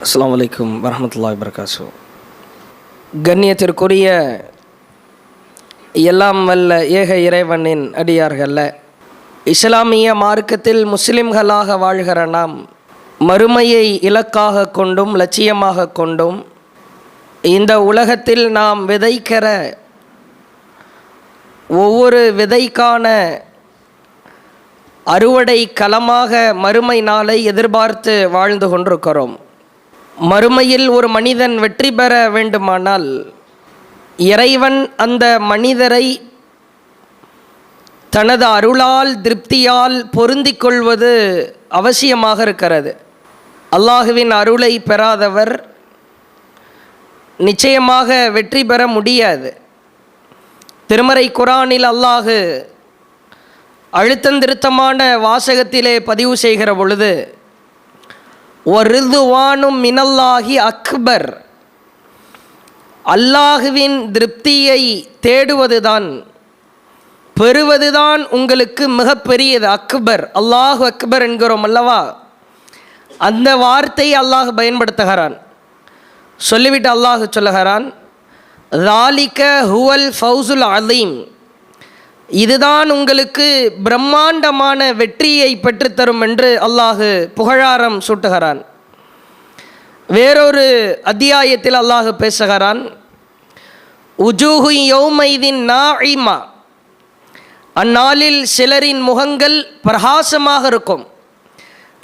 அஸ்லாம் வலைக்கம் வரமத்துல்லா வபரகாத்து கண்ணியத்திற்குரிய எல்லாம் வல்ல ஏக இறைவனின் அடியார்கள்ல இஸ்லாமிய மார்க்கத்தில் முஸ்லிம்களாக வாழ்கிற நாம் மறுமையை இலக்காக கொண்டும் லட்சியமாக கொண்டும் இந்த உலகத்தில் நாம் விதைக்கிற ஒவ்வொரு விதைக்கான அறுவடை களமாக மறுமை நாளை எதிர்பார்த்து வாழ்ந்து கொண்டிருக்கிறோம். மறுமையில் ஒரு மனிதன் வெற்றி பெற வேண்டுமானால் இறைவன் அந்த மனிதரை தனது அருளால் திருப்தியால் பொருந்தி கொள்வது அவசியமாக இருக்கிறது. அல்லாஹுவின் அருளை பெறாதவர் நிச்சயமாக வெற்றி பெற முடியாது. திருமறை குரானில் அல்லாஹு அழுத்தந்திருத்தமான வாசகத்திலே பதிவு செய்கிற பொழுது ஒருதுவானும் மினல்லாகி அக்பர். அல்லாஹுவின் திருப்தியை தேடுவதுதான் பெறுவதுதான் உங்களுக்கு மிகப்பெரியது அக்பர். அல்லாஹு அக்பர் என்கிறோம் அல்லவா? அந்த வார்த்தையை அல்லாஹ் பயன்படுத்துகிறான். சொல்லிவிட்டு அல்லாஹு சொல்லுகிறான் ராலிக ஹுவல் ஃபவுசுல் அலீம் இதுதான் உங்களுக்கு பிரம்மாண்டமான வெற்றியை பெற்றுத்தரும் என்று அல்லாஹு புகழாரம் சூட்டுகிறான். வேறொரு அத்தியாயத்தில் அல்லாஹு பேசுகிறான். உஜூஹு யௌமைதின் நாஇமா. அந்நாளில் சிலரின் முகங்கள் பிரகாசமாக இருக்கும்.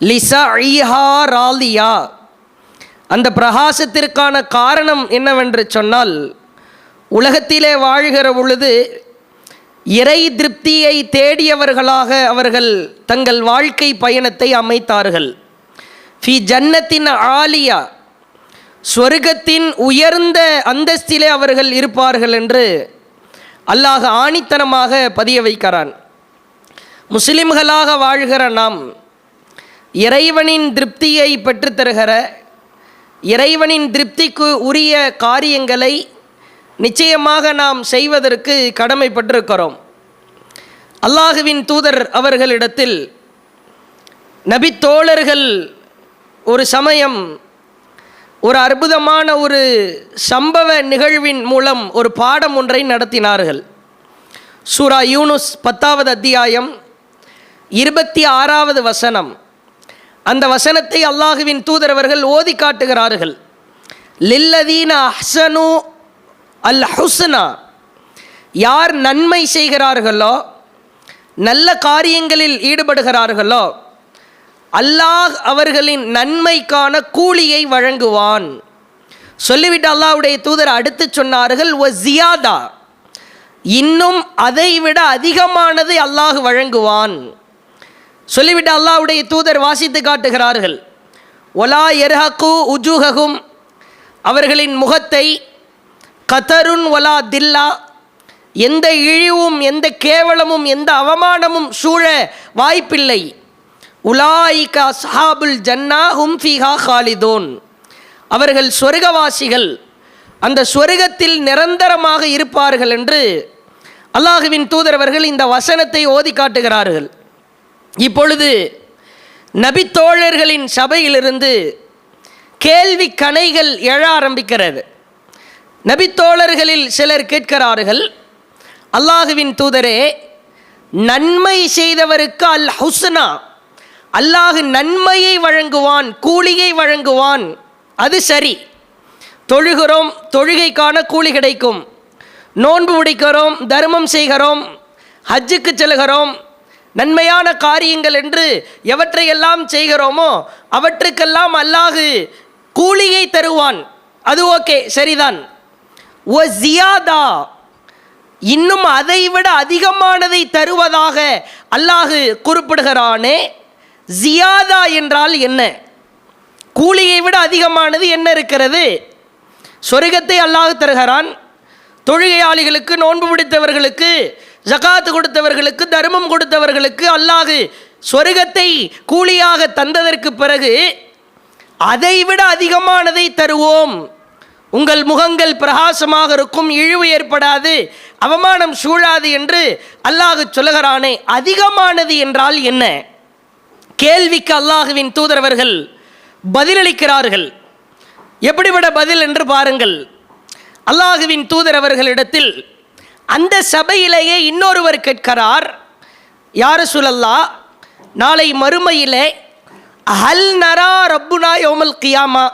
லிசா ராலியா. அந்த பிரகாசத்திற்கான காரணம் என்னவென்று சொன்னால் உலகத்திலே வாழ்கிற பொழுது இறை திருப்தியை தேடியவர்களாக அவர்கள் தங்கள் வாழ்க்கை பயணத்தை அமைத்தார்கள். ஃபி ஜன்னத்தின் ஆலியா ஸ்வர்க்கத்தின் உயர்ந்த அந்தஸ்திலே அவர்கள் இருப்பார்கள் என்று அல்லாஹ் ஆணித்தனமாக பதிய வைக்கிறான். முஸ்லிம்களாக வாழ்கிற நாம் இறைவனின் திருப்தியை பெற்றுத்தருகிற இறைவனின் திருப்திக்கு உரிய காரியங்களை நிச்சயமாக நாம் செய்வதற்கு கடமைப்பட்டிருக்கிறோம். அல்லாஹுவின் தூதர் அவர்களிடத்தில் நபித்தோழர்கள் ஒரு சமயம் ஒரு அற்புதமான ஒரு சம்பவ நிகழ்வின் மூலம் ஒரு பாடம் ஒன்றை நடத்தினார்கள். சூரா யூனுஸ் பத்தாவது அத்தியாயம் இருபத்தி ஆறாவது வசனம். அந்த வசனத்தை அல்லாஹுவின் தூதரவர்கள் ஓதி காட்டுகிறார்கள். லில்லதீன அஹ்சனு அல் ஹுஸ்னா யார் நன்மை செய்கிறார்களோ நல்ல காரியங்களில் ஈடுபடுகிறார்களோ அல்லாஹ் அவர்களின் நன்மைக்கான கூலியை வழங்குவான். சொல்லிவிட்டு அல்லாஹ்வுடைய தூதர் அடுத்து சொன்னார்கள் ஒ ஜியாதா. இன்னும் அதை விட அதிகமானது அல்லாஹ் வழங்குவான். சொல்லிவிட்டு அல்லாஹ்வுடைய தூதர் வாசித்து காட்டுகிறார்கள் ஒலா எர்ஹக்கு உஜூஹகும். அவர்களின் முகத்தை கதருன் ஒலா தில்லா. எந்த இழிவும் எந்த கேவலமும் எந்த அவமானமும் சூழ வாய்ப்பில்லை. உலாயிகா சஹாபுல் ஜன்னா ஹும்ஃபிஹா ஹாலிதோன். அவர்கள் சொர்க்கவாசிகள். அந்த சொர்க்கத்தில் நிரந்தரமாக இருப்பார்கள் என்று அல்லாஹுவின் தூதரவர்கள் இந்த வசனத்தை ஓதி காட்டுகிறார்கள். இப்பொழுது நபித்தோழர்களின் சபையிலிருந்து கேள்வி கணைகள் எழ ஆரம்பிக்கிறது. நபித்தோழர்களில் சிலர் கேட்கிறார்கள் அல்லாஹுவின் தூதரே நன்மை செய்தவருக்கு அல் ஹுஸ்னா அல்லாஹு நன்மையை வழங்குவான் கூலியை வழங்குவான் அது சரி. தொழுகிறோம் தொழுகைக்கான கூலி கிடைக்கும். நோன்பு பிடிக்கிறோம் தர்மம் செய்கிறோம் ஹஜ்ஜுக்கு செல்கிறோம். நன்மையான காரியங்கள் என்று எவற்றையெல்லாம் செய்கிறோமோ அவற்றுக்கெல்லாம் அல்லாஹு கூலியை தருவான். அது ஓகே சரிதான். ஒ ஜியாதா. இன்னும் அதை விட அதிகமானதை தருவதாக அல்லாஹு குறிப்பிடுகிறானே. ஜியாதா என்றால் என்ன? கூலியை விட அதிகமானது என்ன இருக்கிறது? சொர்க்கத்தை அல்லாஹ் தருகிறான். தொழுகையாளிகளுக்கு நோன்பு பிடித்தவர்களுக்கு ஜகாத்து கொடுத்தவர்களுக்கு தர்மம் கொடுத்தவர்களுக்கு அல்லாஹு சொர்க்கத்தை கூலியாக தந்ததற்கு பிறகு அதைவிட அதிகமானதை தருவோம். உங்கள் முகங்கள் பிரகாசமாக இருக்கும் இழிவு ஏற்படாது அவமானம் சூழாது என்று அல்லாஹு சொல்லுகிறானே அதிகமானது என்றால் என்ன? கேள்விக்கு அல்லாஹுவின் தூதரவர்கள் பதிலளிக்கிறார்கள். எப்படிப்பட்ட பதில் என்று பாருங்கள். அல்லாஹுவின் தூதரவர்களிடத்தில் அந்த சபையிலேயே இன்னொருவர் கேட்கிறார் யார் சுழல்லா நாளை மறுமையிலே ஹல் நரா ரப்புனா யோமல் கியாமா?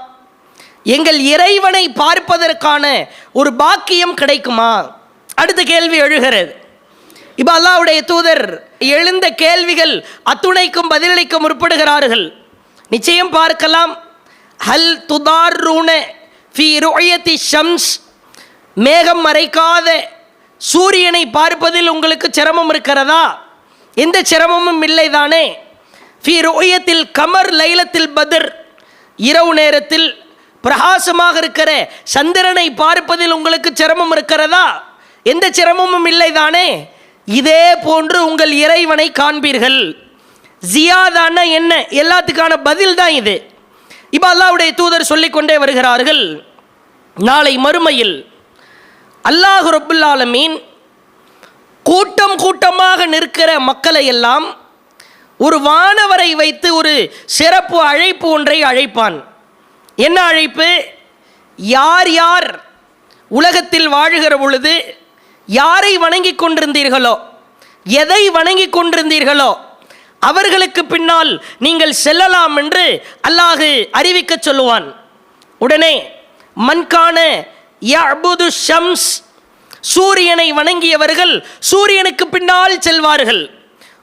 எங்கள் இறைவனை பார்ப்பதற்கான ஒரு பாக்கியம் கிடைக்குமா? அடுத்த கேள்வி எழுகிறது. இப்போ அல்லாவுடைய தூதர் எழுந்த கேள்விகள் அத்துணைக்கும் பதிலளிக்க முற்படுகிறார்கள். நிச்சயம் பார்க்கலாம். ஹல் துதார்ரூன ஃபி ருயத்தி ஷம்ஸ். மேகம் மறைக்காத சூரியனை பார்ப்பதில் உங்களுக்கு சிரமம் இருக்கிறதா? எந்த சிரமமும் இல்லை தானே ஃபி ரோயத்தில் கமர் லைலத்தில் பதிர். இரவு நேரத்தில் பிரகாசமாக இருக்கிற சந்திரனை பார்ப்பதில் உங்களுக்கு சிரமம் இருக்கிறதா? எந்த சிரமமும் இல்லை தானே இதே போன்று உங்கள் இறைவனை காண்பீர்கள். ஜியாதான என்ன? எல்லாத்துக்கான பதில் தான் இது. இப்போ அல்லாவுடைய தூதர் சொல்லிக்கொண்டே வருகிறார்கள். நாளை மறுமையில் அல்லாஹ் ரபுல் ஆலமீன் கூட்டம் கூட்டமாக நிற்கிற மக்களை எல்லாம் ஒரு வானவரை வைத்து ஒரு சிறப்பு அழைப்பு ஒன்றை அழைப்பான். என்ன அழைப்பு? யார் யார் உலகத்தில் வாழுகிற பொழுது யாரை வணங்கி கொண்டிருந்தீர்களோ எதை வணங்கி கொண்டிருந்தீர்களோ அவர்களுக்கு பின்னால் நீங்கள் செல்லலாம் என்று அல்லாஹு அறிவிக்கச் சொல்லுவான். உடனே மண்கான யபுது ஷம்ஸ் சூரியனை வணங்கியவர்கள் சூரியனுக்கு பின்னால் செல்வார்கள்.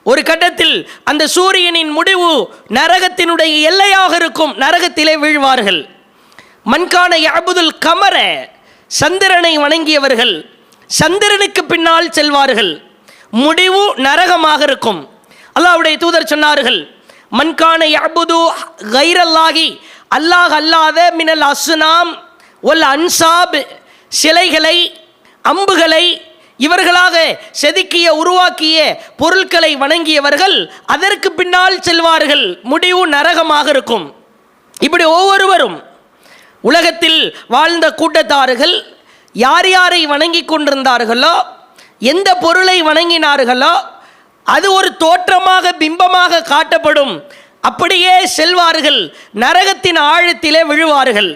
ஒரு கட்டத்தில் அந்த சூரியனின் முடிவு நரகத்தினுடைய எல்லையாக இருக்கும் நரகத்திலே வீழ்வார்கள். மண்கான யாபுதுல் கமர சந்திரனை வணங்கியவர்கள் சந்திரனுக்கு பின்னால் செல்வார்கள். முடிவு நரகமாக இருக்கும். அல்லாவுடைய தூதர் சொன்னார்கள் மண்கான யாபுது கைரல்லாகி அல்லாஹ் அல்லாத மினல் அஸ்னாம் ஒல் அன்சாப் சிலைகளை அம்புகளை இவர்களாக செதுக்கிய உருவாக்கிய பொருட்களை வணங்கியவர்கள் அதற்கு பின்னால் செல்வார்கள். முடிவு நரகமாக இருக்கும். இப்படி ஒவ்வொருவரும் உலகத்தில் வாழ்ந்த கூட்டத்தார்கள் யார் யாரை வணங்கி கொண்டிருந்தார்களோ எந்த பொருளை வணங்கினார்களோ அது ஒரு தோற்றமாக பிம்பமாக காட்டப்படும். அப்படியே செல்வார்கள். நரகத்தின் ஆழத்திலே விழுவார்கள்.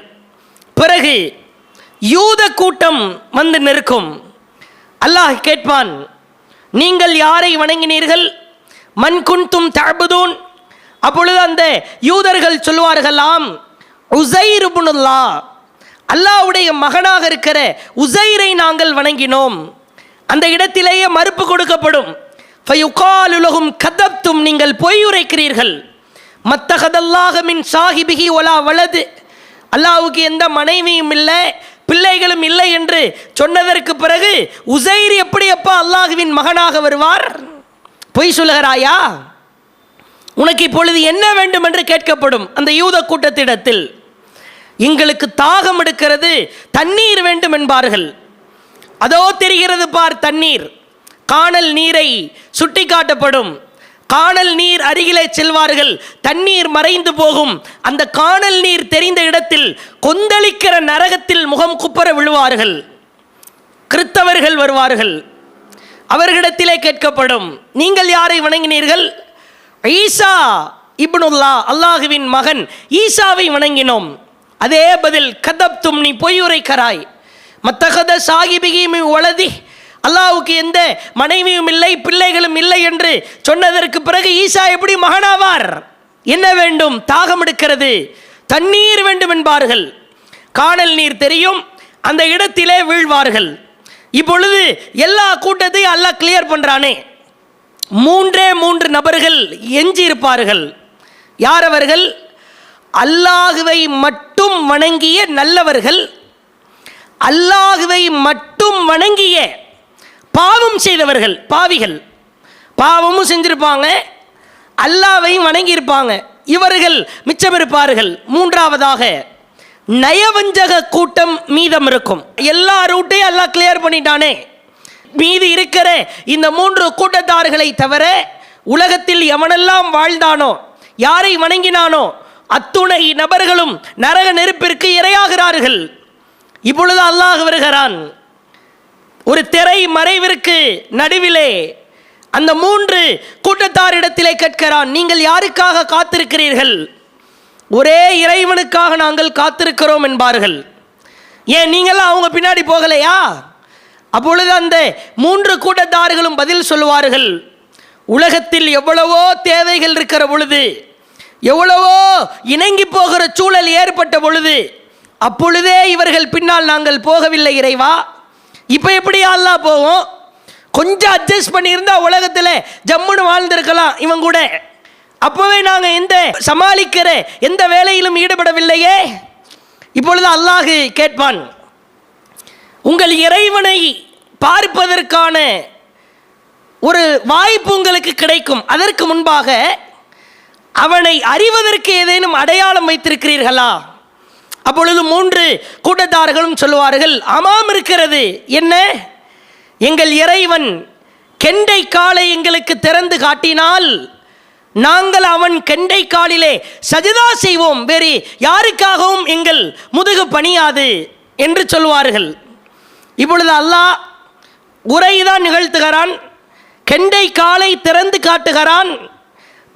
பிறகு யூத கூட்டம் வந்து நிற்கும். அல்லாஹ் கேட்பான் நீங்கள் யாரை வணங்கினீர்கள்? மண் குன்தும் தஅபுதூன். அப்பொழுது அந்த யூதர்கள் சொல்வார்களாம் உசைருபுனுல்லா அல்லாவுடைய அல்லாஹ்வுடைய மகனாக இருக்கிற உசைரை நாங்கள் வணங்கினோம். அந்த இடத்திலேயே மறுப்பு கொடுக்கப்படும். ஃபயுகாலுலகும் கதப்தும். நீங்கள் பொய் உரைக்கிறீர்கள் மத்தகதல்லாக மின் சாஹிபிகி ஒலா வலது. அல்லாவுக்கு எந்த மனைவியும் இல்லை. பிள்ளைகளும் இல்லை என்று சொன்னதற்கு பிறகு உசைர் எப்படி அப்பா அல்லாஹுவின் மகனாக வருவார்? பொய் சொல்லுகிறாயா? உனக்கு இப்பொழுது என்ன வேண்டும் என்று கேட்கப்படும் அந்த யூத கூட்டத்திடத்தில். எங்களுக்கு தாகம் எடுக்கிறது தண்ணீர் வேண்டும் என்பார்கள். அதோ தெரிகிறது பார் தண்ணீர். காணல் நீரை சுட்டி காட்டப்படும் காணல் நீர் அருகிலே செல்வார்கள். தண்ணீர் மறைந்து போகும். அந்த காணல் நீர் தெரிந்த இடத்தில் கொந்தளிக்கிற நரகத்தில் முகம் குப்பர விழுவார்கள். கிறித்தவர்கள் வருவார்கள். அவர்களிடத்திலே கேட்கப்படும் நீங்கள் யாரை வணங்கினீர்கள்? ஈசா இப்னுல்லா அல்லாஹுவின் மகன். ஈசாவை வணங்கினோம். அதே பதில் கதப்தும் நீ பொய்யுரைக்கராய். மத்தகத சாகிபிகிமி ஒளதி அல்லாவுக்கு எந்த மனைவியும் இல்லை பிள்ளைகளும் இல்லை என்று சொன்னதற்கு பிறகு ஈசா எப்படி மகனாவார்? என்ன வேண்டும்? தாகம் எடுக்கிறது. தண்ணீர் வேண்டும் என்பார்கள். காணல் நீர் தெரியும். அந்த இடத்திலே வீழ்வார்கள். இப்பொழுது எல்லா கூட்டத்தையும் அல்லாஹ் கிளியர் பண்ணுறானே மூன்றே மூன்று நபர்கள் எஞ்சி இருப்பார்கள் யார் அவர்கள் அல்லாஹுவை மட்டும் வணங்கிய நல்லவர்கள். அல்லாஹுவை மட்டும் வணங்கிய பாவம் செய்தவர்கள் பாவிகள். பாவமும் செஞ்சிருப்பாங்க அல்லாவையும் வணங்கியிருப்பாங்க. இவர்கள் மிச்சம் இருப்பார்கள் மூன்றாவதாக நயவஞ்சக கூட்டம் மீதம் இருக்கும் எல்லா ரூட்டையும் எல்லாம் கிளியர் பண்ணிட்டானே. மீதி இருக்கிற இந்த மூன்று கூட்டத்தார்களை தவிர உலகத்தில் எவனெல்லாம் வாழ்ந்தானோ யாரை வணங்கினானோ அத்துணை நபர்களும் நரக நெருப்பிற்கு இரையாகிறார்கள். இப்பொழுது அல்லாஹ் வருகிறான். ஒரு திரை மறைவிற்கு நடுவிலே அந்த மூன்று கூட்டத்தாரிடத்திலே கேட்கிறான் நீங்கள் யாருக்காக காத்திருக்கிறீர்கள்? ஒரே இறைவனுக்காக நாங்கள் காத்திருக்கிறோம் என்பார்கள். ஏன் நீங்களாம் அவங்க பின்னாடி போகலையா? அப்பொழுது அந்த மூன்று கூட்டத்தார்களும் பதில் சொல்லுவார்கள். உலகத்தில் எவ்வளவோ தேவைகள் இருக்கிற பொழுது எவ்வளவோ இணங்கி போகிற சூழல் ஏற்பட்ட பொழுது அப்பொழுதே இவர்கள் பின்னால் நாங்கள் போகவில்லை இறைவா. இப்போ எப்படி அல்லா போவோம் கொஞ்சம் அட்ஜஸ்ட் பண்ணியிருந்தா உலகத்தில் ஜம்முன்னு வாழ்ந்திருக்கலாம் இவன் கூட. அப்போவே நாங்கள் எந்த சமாளிக்கிற எந்த வேலையிலும் ஈடுபடவில்லையே? இப்பொழுது அல்லாஹு கேட்பான் உங்கள் இறைவனை பார்ப்பதற்கான ஒரு வாய்ப்பு உங்களுக்கு கிடைக்கும். அதற்கு முன்பாக அவனை அறிவதற்கு ஏதேனும் அடையாளம் வைத்திருக்கிறீர்களா? அப்பொழுது மூன்று கூட்டத்தார்களும் சொல்லுவார்கள் அமாம் இருக்கிறது. என்ன? எங்கள் இறைவன் கெண்டை காலை எங்களுக்கு திறந்து காட்டினால் நாங்கள் அவன் கெண்டை காலிலே சஜிதா செய்வோம். வேறு யாருக்காகவும் எங்கள் முதுகு பணியாது. என்று சொல்வார்கள் இப்பொழுது அல்லாஹ் உரைதான் நிகழ்த்துகிறான் கெண்டை காலை திறந்து காட்டுகிறான்.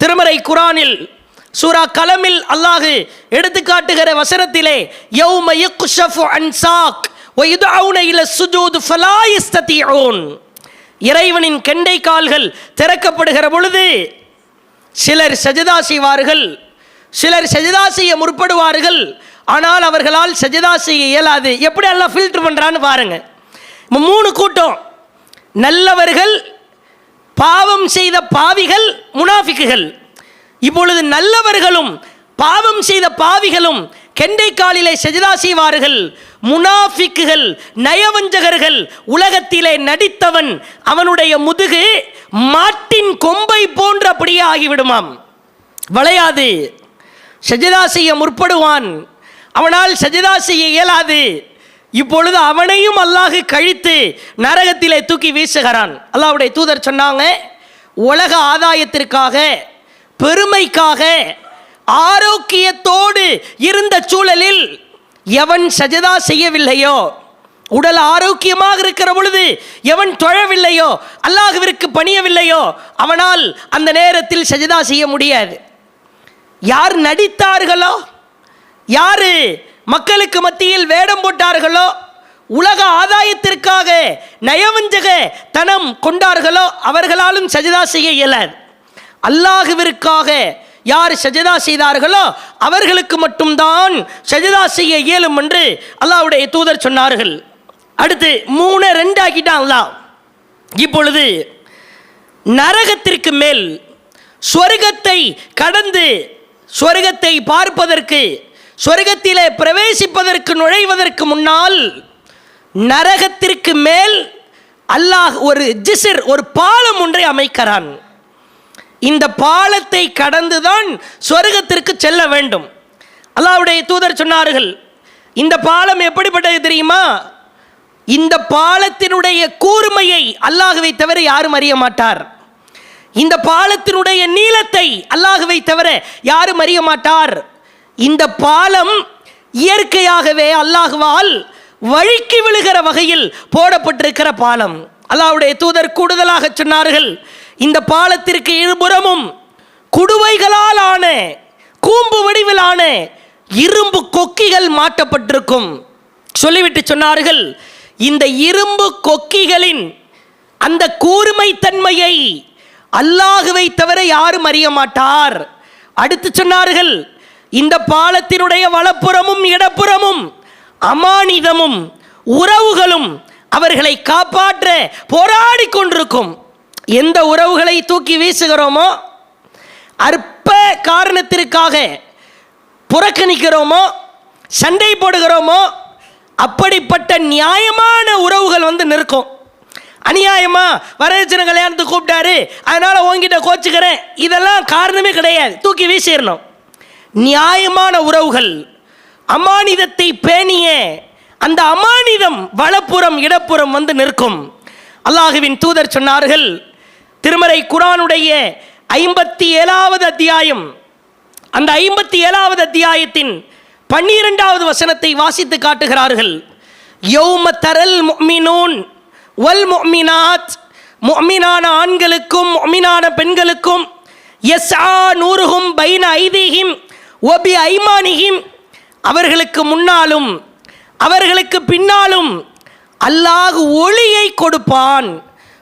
திருமறை குரானில் சூரா கலமில் அல்லாஹு எடுத்து காட்டுகிற வசனத்திலே யௌம யக்ஷஃபு அன்சாக் வயுதவுன இல சுஜூது ஃபலா யஸ்ததிஊன். இறைவனின் கெண்டை கால்கள் திறக்கப்படுகிற பொழுது சிலர் சஜதா செய்வார்கள் சிலர் சஜிதா செய்ய முற்படுவார்கள் ஆனால் அவர்களால் சஜதா செய்ய இயலாது. எப்படி எல்லாம் ஃபில்டர் பண்ணுறான்னு பாருங்க. மூணு கூட்டம். நல்லவர்கள் பாவம் செய்த பாவிகள் முனாஃபிக்குகள். இப்பொழுது நல்லவர்களும் பாவம் செய்த பாவிகளும் கெண்டை காலிலே செய்வார்கள். முனாஃபிக்குகள் நயவஞ்சகர்கள் உலகத்திலே நடித்தவன் அவனுடைய முதுகு மாட்டின் கொம்பை போன்று அப்படியே ஆகிவிடுமாம். வளையாது. சஜிதா செய்ய முற்படுவான். அவனால் சஜிதா செய்ய இயலாது. இப்பொழுது அவனையும் அல்லாஹு கழித்து நரகத்திலே தூக்கி வீசுகிறான். அல்லாவுடைய தூதர் சொன்னாங்க உலக ஆதாயத்திற்காக பெருமைக்காக ஆரோக்கியத்தோடு இருந்த சூழலில் எவன் சஜதா செய்யவில்லையோ உடல் ஆரோக்கியமாக இருக்கிற பொழுது எவன் தொழவில்லையோ அல்லாஹுவிற்கு பணியவில்லையோ அவனால் அந்த நேரத்தில் சஜதா செய்ய முடியாது. யார் நடித்தார்களோ யார் மக்களுக்கு மத்தியில் வேடம் போட்டார்களோ உலக ஆதாயத்திற்காக நயவஞ்சக தனம் கொண்டார்களோ அவர்களாலும் சஜதா செய்ய இயலாது. அல்லாஹுவிற்காக யார் சஜதா செய்தார்களோ அவர்களுக்கு மட்டும்தான் சஜதா செய்ய இயலும் என்று அல்லாஹ்வுடைய தூதர் சொன்னார்கள். அடுத்து மூணு ரெண்டு ஆக்கிட்டான் அல்லாஹ். இப்பொழுது நரகத்திற்கு மேல் சொர்க்கத்தை கடந்து சொர்க்கத்தை பார்ப்பதற்கு சொர்க்கத்திலே பிரவேசிப்பதற்கு நுழைவதற்கு முன்னால் நரகத்திற்கு மேல் அல்லாஹ் ஒரு ஜிசிர் ஒரு பாலம் ஒன்றை அமைக்கிறான். இந்த பாலத்தை கடந்துதான் சொர்க்கத்திற்கு செல்ல வேண்டும். அல்லாவுடைய தூதர் சொன்னார்கள் இந்த பாலம் எப்படிப்பட்டது தெரியுமா? இந்த பாலத்தினுடைய கூர்மையை அல்லாஹுவை தவிர யாரும் அறிய மாட்டார். இந்த பாலத்தினுடைய நீளத்தை அல்லாஹுவை தவிர யாரும் அறிய மாட்டார். இந்த பாலம் இயற்கையாகவே அல்லாஹுவால் வழுக்கி விழுகிற வகையில் போடப்பட்டிருக்கிற பாலம். அல்லாவுடைய தூதர் கூடுதலாக சொன்னார்கள் இந்த பாலத்திற்கு இருபுறமும் குடுவைகளால் ஆன கூம்பு வடிவிலான இரும்பு கொக்கிகள் மாட்டப்பட்டிருக்கும். சொல்லிவிட்டு சொன்னார்கள் இந்த இரும்பு கொக்கிகளின் அந்த கூர்மைத்தன்மையை அல்லாஹுவை தவிர யாரும் அறிய மாட்டார் அடுத்து சொன்னார்கள் இந்த பாலத்தினுடைய வலப்புறமும் இடப்புறமும் அமானிதமும் உறவுகளும் அவர்களை காப்பாற்ற போராடி கொண்டிருக்கும். எந்த உறவுகளை தூக்கி வீசுகிறோமோ அற்ப காரணத்திற்காக புறக்கணிக்கிறோமோ சண்டை போடுகிறோமோ அப்படிப்பட்ட நியாயமான உறவுகள் வந்து நிற்கும். அநியாயமா வரதட்சணை கல்யாணத்துக்கு கூப்பிட்டாரு அதனால உங்ககிட்ட கோச்சுக்கிறேன். இதெல்லாம் காரணமே கிடையாது. தூக்கி வீசிடணும். நியாயமான உறவுகள். அமானிதத்தை பேணிய அந்த அமானிதம் வலப்புறம் இடப்புறம் வந்து நிற்கும். அல்லாஹுவின் தூதர் சொன்னார்கள் திருமறை குரானுடைய ஐம்பத்தி ஏழாவது அத்தியாயம். அந்த ஐம்பத்தி ஏழாவது அத்தியாயத்தின் பன்னிரெண்டாவது வசனத்தை வாசித்து காட்டுகிறார்கள். யௌம தரல் முஃமினூன் வல் மொமினாத். மொமினான ஆண்களுக்கும் மொமினான பெண்களுக்கும் எஸ் ஆ நூறுகும் பைன ஐதீகிம் ஒபி ஐமானிகிம் அவர்களுக்கு முன்னாலும் அவர்களுக்கு பின்னாலும் அல்லாஹ் ஒளியை கொடுப்பான்.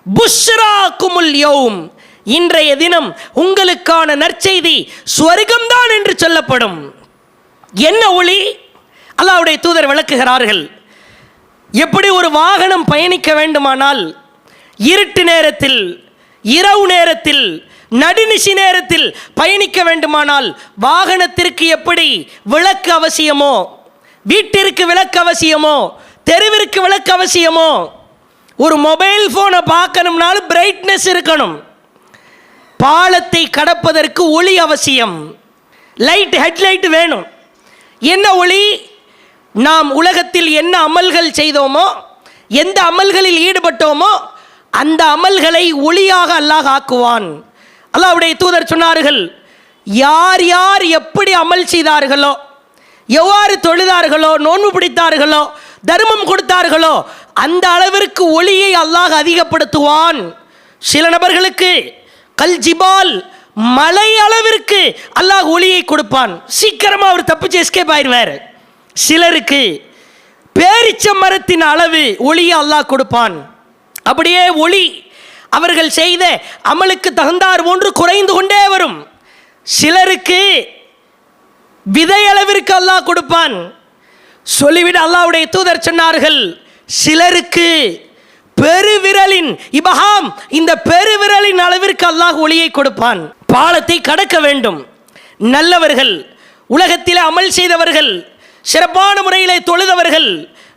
புஷ்ரா குமுல் யோம். இன்றைய தினம் உங்களுக்கான நற்செய்தி ஸ்வர்க்கம்தான் என்று சொல்லப்படும். என்ன ஒளி? அல்லாவுடைய தூதர் விளக்குகிறார்கள். எப்படி ஒரு வாகனம் பயணிக்க வேண்டுமானால் இருட்டு நேரத்தில் இரவு நேரத்தில் நடுநிசி நேரத்தில் பயணிக்க வேண்டுமானால் வாகனத்திற்கு எப்படி விளக்கு அவசியமோ வீட்டிற்கு விளக்கு அவசியமோ தெருவிற்கு விளக்கு அவசியமோ ஒரு மொபைல் ஃபோனை பார்க்கணும்னாலும் பிரைட்னஸ் இருக்கணும். பாலத்தை கடப்பதற்கு ஒளி அவசியம். லைட் ஹெட்லைட் வேணும். என்ன ஒளி? நாம் உலகத்தில் என்ன அமல்கள் செய்தோமோ எந்த அமல்களில் ஈடுபட்டோமோ அந்த அமல்களை ஒளியாக அல்லாஹ் ஆக்குவான். அல்லாவுடைய தூதர் சொன்னார்கள் யார் யார் எப்படி அமல் செய்தார்களோ எவ்வாறு தொழுதார்களோ நோன்பு பிடித்தார்களோ தர்மம் கொடுத்தார்களோ அந்த அளவிற்கு ஒளியை அல்லாஹ் அதிகப்படுத்துவான். சில நபர்களுக்கு கல் ஜிபால் மலை அளவிற்கு அல்லாஹ் ஒளியை கொடுப்பான். சீக்கிரமாக அவர் தப்பிச்சு எஸ்கேப் ஆயிடுவார். சிலருக்கு பேரிச்ச மரத்தின் அளவு ஒளியை அல்லாஹ் கொடுப்பான். அப்படியே ஒளி அவர்கள் செய்த அமலுக்கு தகுந்தார் போன்று குறைந்து கொண்டே வரும். சிலருக்கு விதை அளவிற்கு அல்லாஹ் கொடுப்பான். சொல்லிவிட அல்லாஹ்வுடைய தூதர் சொன்னார்கள் சிலருக்கு பெருவிரலின் இபஹாம் இந்த பெருவிரலின் அளவிற்கு அல்லாஹ் ஒளியை கொடுப்பான். பாலத்தை கடக்க வேண்டும். நல்லவர்கள் உலகத்தில் அமல் செய்தவர்கள் சிறப்பான முறையிலே தொழுதவர்கள்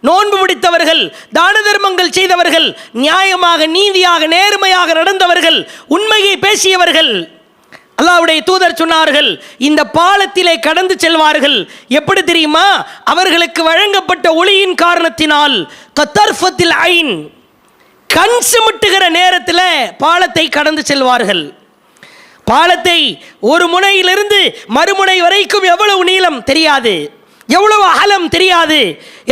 நோன்பு பிடித்தவர்கள் தான தர்மங்கள் செய்தவர்கள் நியாயமாக நீதியாக நேர்மையாக நடந்தவர்கள் உண்மையை பேசியவர்கள் அல்லாவுடைய தூதர் சொன்னார்கள் இந்த பாலத்திலே கடந்து செல்வார்கள். எப்படி தெரியுமா? அவர்களுக்கு வழங்கப்பட்ட ஒளியின் காரணத்தினால் கத்தர்ஃபத்தில் ஐன் கண் சிமிட்டுகிற நேரத்தில் பாலத்தை கடந்து செல்வார்கள். பாலத்தை ஒரு முனையிலிருந்து மறுமுனை வரைக்கும் எவ்வளவு நீளம் தெரியாது. எவ்வளவு அகலம் தெரியாது.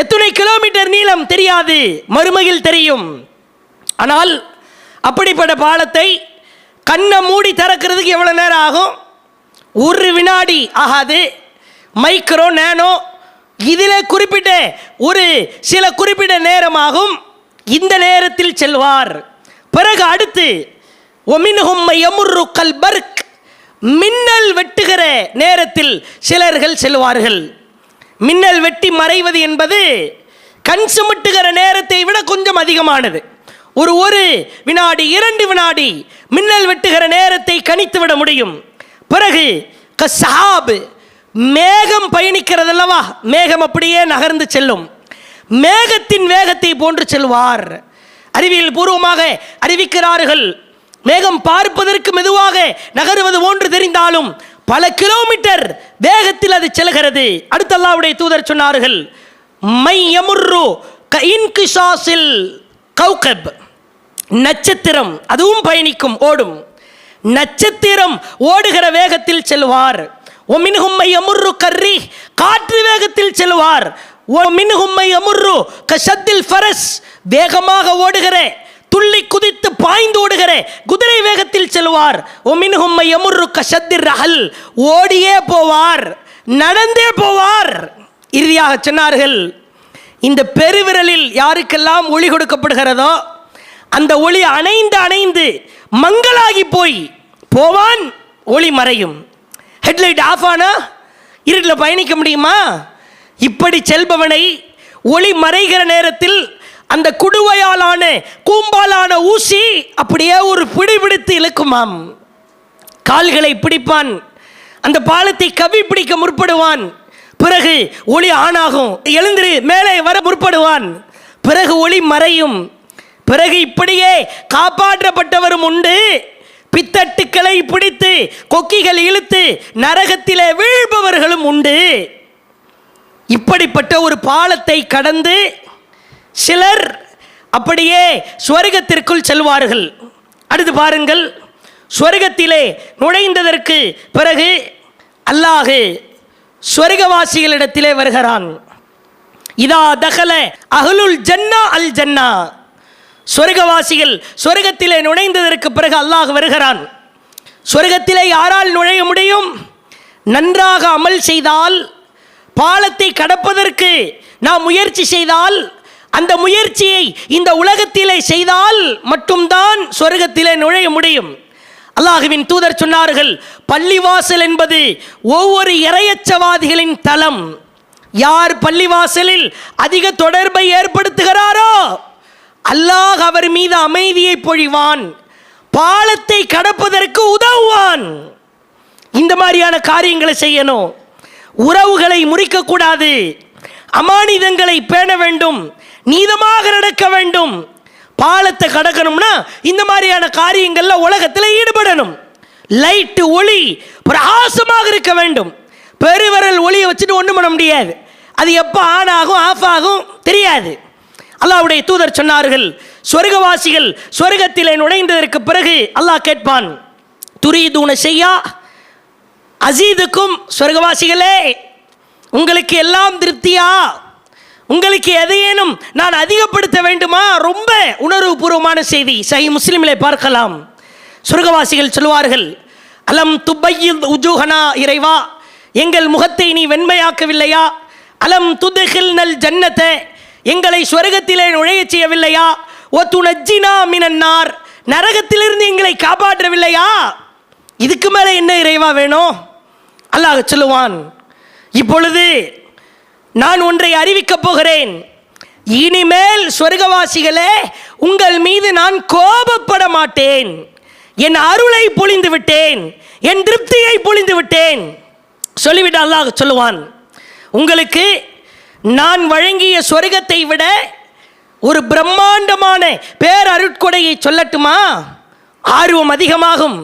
எத்தனை கிலோமீட்டர் நீளம் தெரியாது. மறுமையில் தெரியும். ஆனால் அப்படிப்பட்ட பாலத்தை கண்ணை மூடி திறக்கிறதுக்கு எவ்வளோ நேரம் ஆகும்? ஒரு வினாடி ஆகாது. மைக்ரோ நேனோ இதில் குறிப்பிட்ட ஒரு சில குறிப்பிட்ட நேரமாகும். இந்த நேரத்தில் செல்வார். பிறகு அடுத்து ஒமின்ஹும் எமுர்ரு கல்பர்க். மின்னல் வெட்டுகிற நேரத்தில் சிலர்கள் செல்வார்கள். மின்னல் வெட்டி மறைவது என்பது கண் சுமிட்டுகிற நேரத்தை விட கொஞ்சம் அதிகமானது. ஒரு ஒரு வினாடி இரண்டு வினாடி மின்னல் வெட்டுகிற நேரத்தை கணித்து விட முடியும். பிறகு கசாபு மேகம் பயணிக்கிறதல்லவா? மேகம் அப்படியே நகர்ந்து செல்லும். மேகத்தின் வேகத்தை போன்று செல்வார். அறிவியல் பூர்வமாக அறிவிக்கிறார்கள். மேகம் பார்ப்பதற்கு மெதுவாக நகருவது போன்று தெரிந்தாலும் பல கிலோமீட்டர் வேகத்தில் அது செல்கிறது. அடுத்த அல்லாஹ்வுடைய தூதர் சொன்னார்கள் மை யமுர்ரு க இன்கிஷாசில் கௌகப். நட்சத்திரம் அதுவும் பயணிக்கும் ஓடும். நட்சத்திரம் ஓடுகிற வேகத்தில் செல்வார். ஒமின்ஹும்மை அமுர்ரு கர்ரி காற்று வேகத்தில் செல்வார். ஒமின்ஹும்மை அமுர்ரு கஷத்தில் ஃபரஸ் வேகமாக ஓடுகிற. துள்ளி குதித்து பாய்ந்து ஓடுகிற குதிரை வேகத்தில் செல்வார். ஒமின்ஹும்மை அமுர்ரு கஷத்திர் ரஹல் ஓடியே போவார் நடந்தே போவார். இறுதியாக சொன்னார்கள் இந்த பெருவிரலில் யாருக்கெல்லாம் ஒளி கொடுக்கப்படுகிறதோ அந்த ஒளி அணைந்து அணைந்து மங்களாகி போய் போவான் ஒளி மறையும். ஹெட்லைட் ஆஃப் ஆனா இருட்டில் பயணிக்க முடியுமா? இப்படி செல்பவனை ஒளி மறைகிற நேரத்தில் அந்த குடுவையாலான கூம்பாலான ஊசி அப்படியே ஒரு பிடிபிடித்து இழுக்குமாம். கால்களை பிடிப்பான். அந்த பாலத்தை கவி பிடிக்க முற்படுவான். பிறகு ஒளி ஆணாகும் எழுந்திரு மேலே வர முற்படுவான். பிறகு ஒளி மறையும். பிறகு இப்படியே காப்பாற்றப்பட்டவரும் உண்டு. பித்தட்டுக்களை பிடித்து கொக்கிகள் இழுத்து நரகத்திலே வீழ்பவர்களும் உண்டு. இப்படிப்பட்ட ஒரு பாலத்தை கடந்து சிலர் அப்படியே ஸ்வர்கத்திற்குள் செல்வார்கள். அடுத்து பாருங்கள். ஸ்வர்கத்திலே நுழைந்ததற்கு பிறகு அல்லாஹு ஸ்வர்கவாசிகளிடத்திலே வருகிறான். இதா தகல அகலுல் ஜன்னா அல் ஜன்னா. சொர்க்கவாசிகள் சொர்க்கத்திலே நுழைந்ததற்கு பிறகு அல்லாஹ் வருகிறான். சொர்க்கத்திலே யாரால் நுழைய முடியும்? நன்றாக அமல் செய்தால் பாலத்தை கடப்பதற்கு நாம் முயற்சி செய்தால் அந்த முயற்சியை இந்த உலகத்திலே செய்தால் மட்டும்தான் சொர்க்கத்திலே நுழைய முடியும். அல்லாஹுவின் தூதர் சொன்னார்கள் பள்ளிவாசல் என்பது ஒவ்வொரு இரையச்சவாதிகளின் தலம் யார் பள்ளிவாசலில் அதிக தொடர்பை ஏற்படுத்துகிறாரோ அல்லாஹ் அவர் மீது அமைதியை பொழிவான் பாலத்தை கடப்பதற்கு உதவுவான். இந்த மாதிரியான காரியங்களை செய்யணும். உறவுகளை முறிக்கக்கூடாது. அமானிதங்களை பேண வேண்டும். நீதமாக நடக்க வேண்டும். பாலத்தை கடக்கணும்னா இந்த மாதிரியான காரியங்களில் உலகத்தில் ஈடுபடணும். லைட்டு ஒளி பிரகாசமாக இருக்க வேண்டும். பெருவரல் ஒளியை வச்சுட்டு ஒன்றும் பண்ண முடியாது. அது எப்போ ஆன் ஆகும் ஆஃப் ஆகும் தெரியாது. அல்லாவுடைய தூதர் சொன்னார்கள் சொர்க்கவாசிகள் சொர்க்கத்திலே நுழைந்ததற்கு பிறகு அல்லாஹ் கேட்பான் துரிதூன செய்யா அசீதுக்கும் சொர்க்கவாசிகளே உங்களுக்கு எல்லாம் திருப்தியா? உங்களுக்கு எதையேனும் நான் அதிகப்படுத்த வேண்டுமா? ரொம்ப உணர்வுபூர்வமான செய்தி. சஹி முஸ்லிமிலே பார்க்கலாம். சொர்க்கவாசிகள் சொல்வார்கள் அலம் துப்பையில் உஜூஹனா இறைவா எங்கள் முகத்தை நீ வெண்மையாக்கவில்லையா? அலம் துதுகில் நல் ஜன்னத்தை எங்களை சொர்க்கத்திலே நுழையச் செய்யவில்லையா? ஒத்துணஜினா மினன்னார். நரகத்திலிருந்து எங்களை காப்பாற்றவில்லையா? இதுக்கு மேலே என்ன இறைவா வேணும்? அல்லாஹ் சொல்லுவான் இப்பொழுது நான் ஒன்றை அறிவிக்கப் போகிறேன். இனிமேல் சொர்க்கவாசிகளே உங்கள் மீது நான் கோபப்பட மாட்டேன். என் அருளை பொழிந்து விட்டேன். என் திருப்தியை பொழிந்து விட்டேன். சொல்லிவிட்டு அல்லாஹ் சொல்லுவான் உங்களுக்கு நான் வழங்கிய சொர்க்கத்தை விட ஒரு பிரம்மாண்டமான பேரருட்கொடையை சொல்லட்டுமா? ஆர்வம் அதிகமாகும்.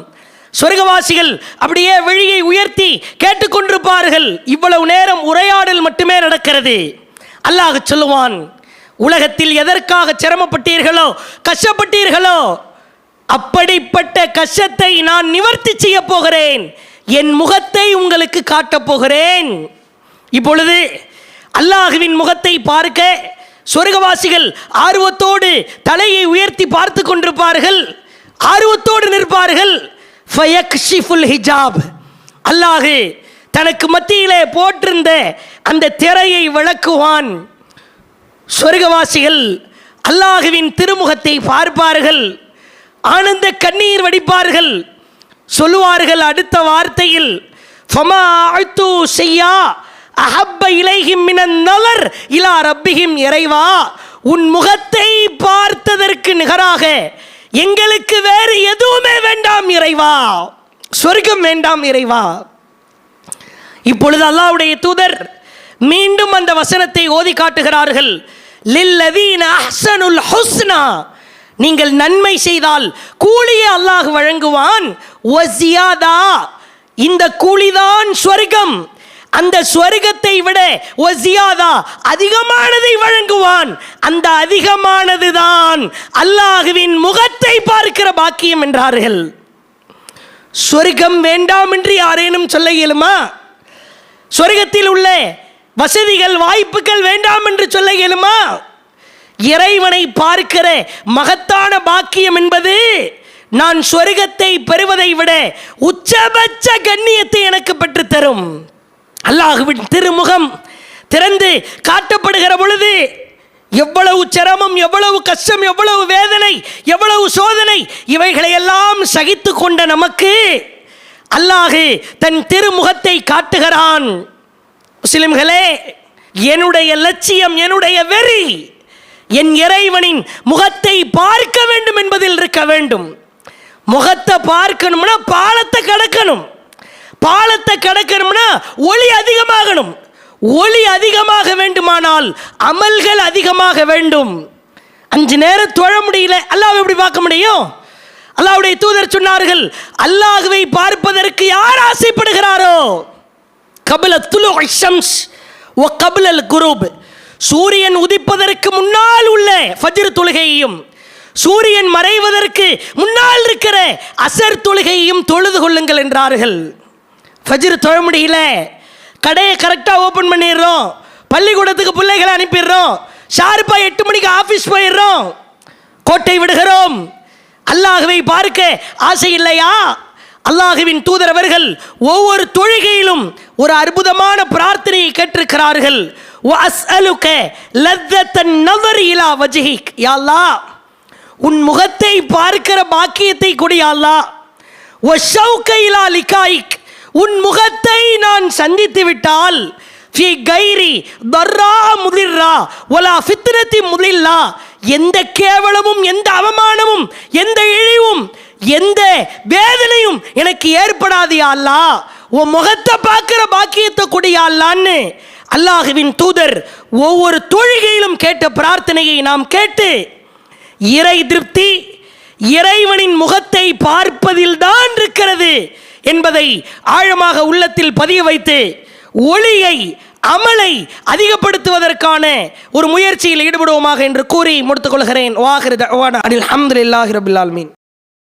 சொர்க்கவாசிகள் அப்படியே விழியை உயர்த்தி கேட்டுக்கொண்டிருப்பார்கள் இவ்வளவு நேரம் உரையாடல் மட்டுமே நடக்கிறது. அல்லாஹ் சொல்லுவான் உலகத்தில் எதற்காக சிரமப்பட்டீர்களோ கஷ்டப்பட்டீர்களோ அப்படிப்பட்ட கஷ்டத்தை நான் நிவர்த்தி செய்ய போகிறேன். என் முகத்தை உங்களுக்கு காட்டப் போகிறேன். இப்பொழுது அல்லாஹுவின் முகத்தை பார்க்க சொர்க்கவாசிகள் ஆர்வத்தோடு தலையை உயர்த்தி பார்த்து கொண்டிருப்பார்கள். ஆர்வத்தோடு நிற்பார்கள். ஹிஜாப். அல்லாஹு தனக்கு மத்தியிலே போட்டிருந்த அந்த திரையை விளக்குவான். சொர்க்கவாசிகள் அல்லாஹுவின் திருமுகத்தை பார்ப்பார்கள். ஆனந்த கண்ணீர் வடிப்பார்கள். சொல்லுவார்கள் அடுத்த வார்த்தையில் ஃபமா அழ்த்து செய்யா அஹப்ப இலைஹிம் மினன் நலர் இலா ரப்பிஹிம் இறைவா. உன் முகத்தை பார்த்ததற்கு நிகராக எங்களுக்கு வேறு எதுவுமே வேண்டாம் இறைவா. சொர்க்கம் வேண்டாம் இறைவா. இப்பொழுது அல்லாஹ்வுடைய தூதர் மீண்டும் அந்த வசனத்தை ஓதி காட்டுகிறார்கள். லில்லதீன அஹ்சனுல் ஹுஸ்னா. நீங்கள் நன்மை செய்தால் கூலியை அல்லாஹ் வழங்குவான். ஒசியாதா இந்த கூலிதான் சொர்க்கம். அந்த சொர்க்கத்தை விட ஒசியாதா அதிகமானதை வழங்குவான். அந்த அதிகமானது தான் அல்லாஹுவின் முகத்தை பார்க்கிற பாக்கியம் என்றார்கள். சொர்க்கம் வேண்டாம் என்று யாரேனும் சொல்ல இயலுமா? சொர்க்கத்தில் உள்ள வசதிகள் வாய்ப்புகள் வேண்டாம் என்று சொல்ல இயலுமா? இறைவனை பார்க்கிற மகத்தான பாக்கியம் என்பது நான் சொர்க்கத்தை பெறுவதை விட உச்சபட்ச கண்ணியத்தை எனக்கு பெற்றுத் தரும் அல்லாஹுவின் திருமுகம் திறந்து காட்டப்படுகிற பொழுது எவ்வளவு சிரமம் எவ்வளவு கஷ்டம் எவ்வளவு வேதனை எவ்வளவு சோதனை இவைகளை எல்லாம் சகித்து கொண்ட நமக்கு அல்லாஹு தன் திருமுகத்தை காட்டுகிறான். முஸ்லிம்களே என்னுடைய லட்சியம் என்னுடைய வெறி என் இறைவனின் முகத்தை பார்க்க வேண்டும் என்பதில் இருக்க வேண்டும். முகத்தை பார்க்கணும்னா பாலத்தை கடக்கணும். பாலத்தை கடக்கணும்னா ஒளி அதிகமாகணும். ஒளி அதிகமாக வேண்டுமானால் அமல்கள் அதிகமாக வேண்டும். அஞ்சு நேரம் தொழ முடியல அல்லாஹ் எப்படி பார்க்க முடியும்? அல்லாவுடைய தூதர் சொன்னார்கள் அல்லாஹுவை பார்ப்பதற்கு யார் ஆசைப்படுகிறாரோ? கபில துலு ஷம்ஸ் ஒ கபிலல் குரூப். சூரியன் உதிப்பதற்கு முன்னால் உள்ள ஃபஜ்ர் தொழுகையையும் சூரியன் மறைவதற்கு முன்னால் இருக்கிற அசர் தொழுகையையும் தொழுது கொள்ளுங்கள் என்றார்கள். ஃபஜ்ர் தொழ முடியல. கடையை கரெக்டாக ஓப்பன் பண்ணிடுறோம். பள்ளிக்கூடத்துக்கு பிள்ளைகளை அனுப்பிடுறோம். ஷாருப்பா எட்டு மணிக்கு ஆஃபீஸ் போயிடுறோம். கோட்டை விடுகிறோம். அல்லாஹுவை பார்க்க ஆசை இல்லையா? அல்லாஹுவின் தூதரவர்கள் ஒவ்வொரு தொழுகையிலும் ஒரு அற்புதமான பிரார்த்தனையை கேட்டிருக்கிறார்கள். உன் முகத்தை பார்க்கிற பாக்கியத்தை கொடியால்லா ஒஷவுக்கைலா லிகாய்க். உன் முகத்தை நான் சந்தித்து விட்டால் ஃபி கைரி தர்ரா முதிர்ரா ஒலா ஃபித்ரத்தி முதில்லா எந்த கேவலமும் எந்த அவமானமும் எந்த இழிவும் எந்த வேதனையும் எனக்கு ஏற்படாது அல்லா. உன் முகத்தை பார்க்குற பாக்கியத்தை கொடு அல்லான்னு அல்லாஹுவின் தூதர் ஒவ்வொரு தொழுகையிலும் கேட்ட பிரார்த்தனையை நாம் கேட்டு இறை திருப்தி இறைவனின் முகத்தை பார்ப்பதில்தான் இருக்கிறது. என்பதை ஆழமாக உள்ளத்தில் பதிய வைத்து ஒளியை அமலை அதிகப்படுத்துவதற்கான ஒரு முயற்சியில் ஈடுபடுவோமாக என்று கூறி முடித்துக் கொள்கிறேன். வாஹிர் அனில் அஹமதுல்லாஹி ரபில் ஆலமீன்.